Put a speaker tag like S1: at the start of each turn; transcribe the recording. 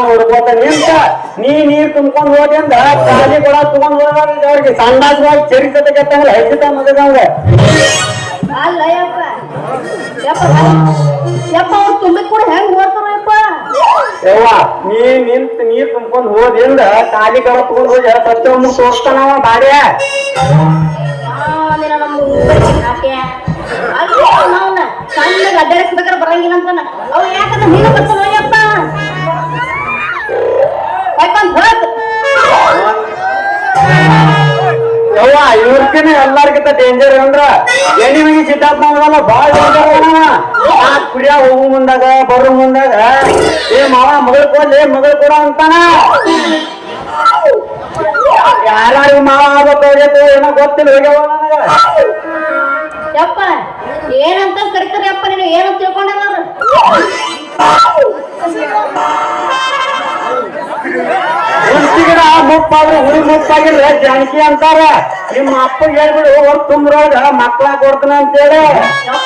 S1: ನೋಡ್ಕೋತ ನಿಂತ ನೀ ನೀರ್ ತುಂಬ್ಕೊಂಡ್ ಹೋದಿಂದ ಖಾಲಿ ಕೂಡ ತಗೊಂಡ್ ಹೋದಾಗ ಅವ್ರಿಗೆ ಸಂಡಾಸವಾಗಿ ಚರಿಸತ ಕೆತ್ತಂಗ್ರ ಹೆಚ್ಚಿತ ಮಗದಂಗ
S2: ಅಲ್ಲ ಯಪ್ಪ. ಯಪ್ಪ ಅವ್ರು ತುಂಬಿ ಕೂಡ ಹೆಂಗ್ ಓಡ್ತಾರ ಯಪ್ಪ?
S1: ಯವ್ವ ನೀ ನಿಂತ ನೀರ್ ತುಂಬ್ಕೊಂಡ್ ಹೋದಿಂದ ಖಾಲಿ ಕೂಡ ತಗೊಂಡ್ ಹೋಗಿ ಸತ್ಯ ಒಂದು ತೋರ್ಸ್ತಾನವ ಬಾಡ್ಯ.
S2: ಅವ್ನ. ಸಣ್ಣಗೆ ಬರಂಗಿಲ್ಲ ಅಂತನ. ಅವ್ ಯಾಕಂದ್ರೆ ನೀನು ಬರ್ತಾನ
S1: ಯವ್ವ ಇವ್ರಕಿನ ಎಲ್ಲಾರ್ಗಿಂತ ಡೇಂಜರ್ ಅಂದ್ರ ಎಣಿಮಿಗೆ ಸಿದ್ಧಾರ್ಥ ಮಾಡಲ್ಲ ಬಾಳ ಡೇಂಜರ್ ಕುಡಿಯ ಹೋಗು ಮುಂದಾಗ ಬರೋ ಮುಂದಾಗ. ಏ ಮಾವ ಮಗಳು ಕೊಡ್ಲಿ ಮಗಳು ಕೊಡ ಅಂತಾನ? ಯಾರು ಮಾವ ಆಗ್ಬೇಕಾಗೈತೆ ಏನೋ ಗೊತ್ತಿಲ್ಲ ಹೋಗ್ಯಾವ
S2: ಯಪ್ಪ ಏನಂತ ಕರಿತಾರೆ ಯಪ್ಪ ನೀನು ಏನಂತ ತಿಳ್ಕೊಂಡಾರ ಅವ್ರು?
S1: ಮುಪ್ಪಾಗಿಲ್ಲ ಜಾನಕಿ ಅಂತಾರ. ನಿಮ್ಮ ಅಪ್ಪ ಹೇಳ್ಬಿಡು ತುಂಬ್ರೊಳಗ ಮಕ್ಳ ಕೊಡ್ತಾನ ಅಂತೇಳಿ.